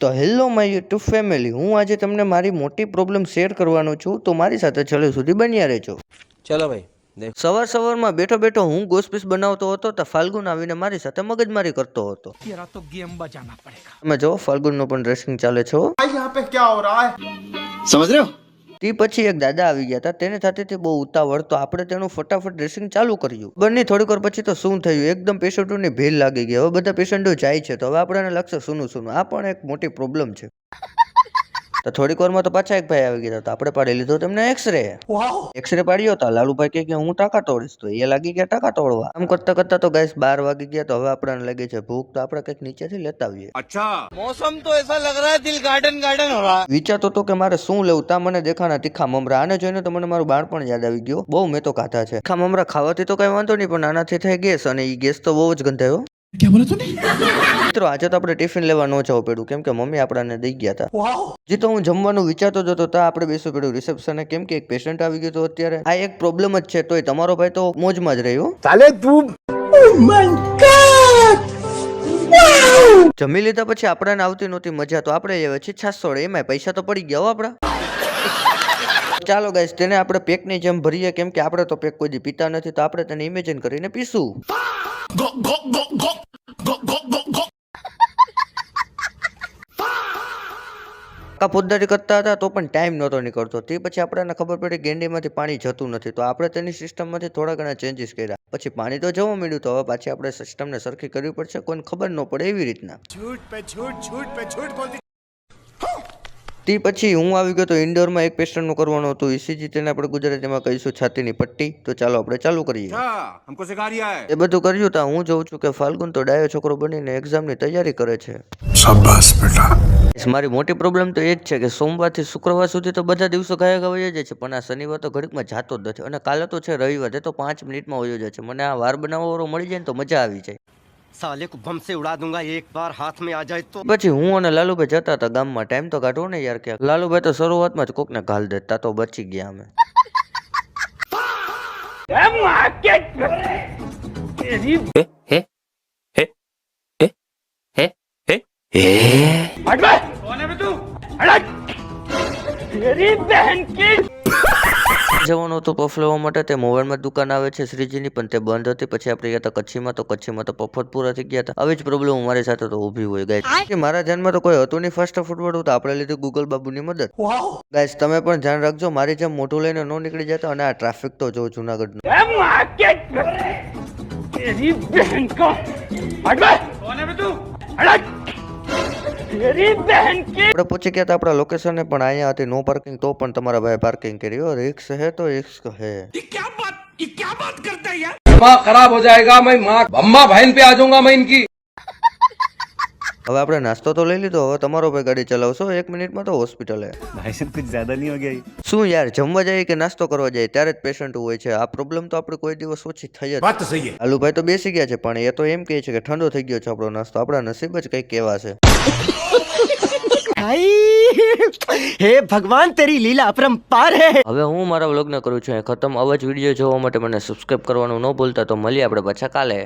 તો hello my YouTube family હું આજે તમને મારી મોટી પ્રોબ્લેમ શેર કરવાનો છું. તો મારી સાથે છેલ્લે સુધી બન્યા રહેજો. ચલો ભાઈ સવાર સવારમાં બેઠો બેઠો હું ગોસપીસ બનાવતો હતો તો ફાલ્ગુન આવીને મારી સાથે મગજમારી કરતો હતો. તો ગેમ બજાના પડેગા તમે જો ફાલ્ગુનનો પણ ડ્રેસિંગ ચાલે છે સમજ રહ્યો તે પછી એક દાદા આવી ગયા હતા તેને થતી બહુ ઉતાવળ. તો આપણે તેનું ફટાફટ ડ્રેસિંગ ચાલુ કર્યું. બંને થોડીક વાર પછી તો શું થયું? એકદમ પેશન્ટોની ભીડ લાગી ગઈ. હવે બધા પેશન્ટો જાય છે. તો હવે આપણને લાગશે સુનું સુનું. આ પણ એક મોટી પ્રોબ્લેમ છે. તો થોડીક વારમાં તો પાછા એક ભાઈ આવી ગયા તો આપણે પાડી લીધો તેમને એક્સરે એક્સરે પાડ્યો હતા લાલુભાઈ કહે કે હું ટાંકા તોડીશ. તો એ લાગી ગયા ટાંકા તોડવા. આમ કરતા કરતા તો ગાઈસ બાર વાગી ગયા તો હવે આપણને લાગે છે ભૂખ તો આપણે કંઈક નીચેથી લેતા આવીએ. અચ્છા. મોસમ તો એસા લગ રહા દિલ ગાર્ડન ગાર્ડન હો રહા વિચારતો તો કે મારે શું લેવું? તા મને દેખાના તીખા મમરા. આને જોઈને તો મને મારું બાળપણ યાદ આવી ગયું. બહુ મેં તો ખાધા છે. તીખા મમરા ખાવાથી તો કઈ વાંધો નહીં પણ આનાથી થાય ગેસ અને એ ગેસ તો બહુ જ ગંધાયો. ક્યાં બોલે તું મિત્રો આજે તો આપણે ટિફિન લેવા ન જવું પડ્યું. કેમ કે મમ્મી આપણને દઈ ગયા હતા. જે તો હું જમવાનું વિચારતો જતો હતા આપણે બેસવું પડ્યું રિસેપ્શને. કેમ કે એક પેશન્ટ આવી ગયો હતો અત્યારે. આ એક પ્રોબ્લેમ જ છે તોય તમારો ભાઈ તો મોજમાં જ રહ્યો. ચાલે તું. Oh જમી લીધા પછી આપણને આવતી નહોતી મજા તો આપણે લેવા છસો એમાં પૈસા તો પડી ગયા આપણા. ચાલો ગાઈસ તેને આપણે પેકની જેમ ભરીએ, કેમ કે આપણે તો પેક કોઈ દી પીતા નથી, તો આપણે તેને ઇમેજિન કરીને પીશું. કા પોતદારી કરતા હતા, તો પણ ટાઈમ નહોતો નીકળતો. તે પછી આપણને ખબર પડી ગેંડીમાંથી પાણી જતું નથી, તો આપણે તેની સિસ્ટમમાંથી થોડા ઘણા ચેન્જીસ કર્યા. પછી પાણી તો જવા મળ્યું, તો હવે પાછી આપણે સિસ્ટમને સરખી કરવી પડશે, કોઈને ખબર ન પડે એવી રીતના. તે પછી હું આવી ગયો તો ઇન્ડોરમાં એક પેશન્ટનું કરવાનું હતું. ઇસીજી તેને આપણે ગુજરાતીમાં કહીશું છાતીની પટ્ટી. તો ચાલો આપણે ચાલુ કરીએ. એ બધું કર્યું તા હું જોઉં છું કે ફાલ્ગુન તો ડાયો છોકરો બનીને એક્ઝામની તૈયારી કરે છે. મારી મોટી પ્રોબ્લેમ તો એ જ છે કે સોમવારથી શુક્રવાર સુધી તો બધા દિવસો ગાયક ગયા જાય છે પણ આ શનિવાર તો ઘડીકમાં જાતો જ નથી. અને કાલે તો છે રવિવાર તે તો પાંચ મિનિટમાં વયો જાય છે. મને આ વાર બનાવવાવાળો મળી જાય ને તો મજા આવી જાય. साले को बम से उड़ा दूंगा एक बार हाथ में आ जाए तो પછી હું અને લાલુભાઈ જતા હતા ગામમાં ટાઈમ તો કાઢવો ને યાર ક્યાંક લાલુભાઈ તો શરૂઆતમાં જ કોકને ઘાલ દેતા તો બચી ગયા અમે જવાનું હતું પફ લેવા માટે તે મોબાઈલમાં દુકાન આવે છે શ્રીજીની પણ તે બંધ હતી. પછી આપણે ગયા હતા કચ્છીમાં તો કચ્છીમાં તો પફત પૂરા થઈ ગયા હતા. આવી જ પ્રોબ્લેમ મારી સાથે તો ઊભી હોય. ગાઈસ મારા ધ્યાનમાં તો કોઈ હતું નહીં ફર્સ્ટ ફૂડ વાળું તો આપણે લીધું ગૂગલ બાબુની મદદ. ગાઈસ તમે પણ ધ્યાન રાખજો મારી જેમ મોટું લઈને ન નીકળી જતા અને આ ટ્રાફિક તો જો જુનાગઢનું. આપણે પૂછી ગયા હતા આપણા લોકેશને પણ અહીંયા હતી નો પાર્કિંગ તો પણ તમારા ભાઈ પાર્કિંગ કર્યો રિક્સ હે તો રિક્સ હે दिमाग खराब हो जाएगा मैं माँ अम्मा बहन पे आ जाऊंगा मैं इनकी હવે આપણે નાસ્તો તો લઈ લીધો હવે તમારો ભાઈ ગાડી ચલાવશો એક મિનિટમાં તો હોસ્પિટલે भाई साहब कुछ ज्यादा नहीं हो गया ये? શું યાર જમવા જાય કે નાસ્તો કરવા જાય ત્યારે જ પેશન્ટ હોય છે આ પ્રોબ્લેમ તો આપણે કોઈ દિવસ ઓછી થઈ જ बात तो सही है આલુભાઈ તો બેસી ગયા છે પણ એ તો એમ કહે છે કે ઠંડો થઈ ગયો છે આપણો નાસ્તો આપણા નસીબ જ કંઈક કેવા છે હે ભગવાન, તેરી લીલા અપરંપાર હે. હવે હું મારા વ્લોગને કરું છું ખતમ. અવાજ વીડિયો જોવા માટે મને સબસ્ક્રાઇબ કરવાનું ન ભૂલતા તો મળીએ આપણે પાછા કાલે.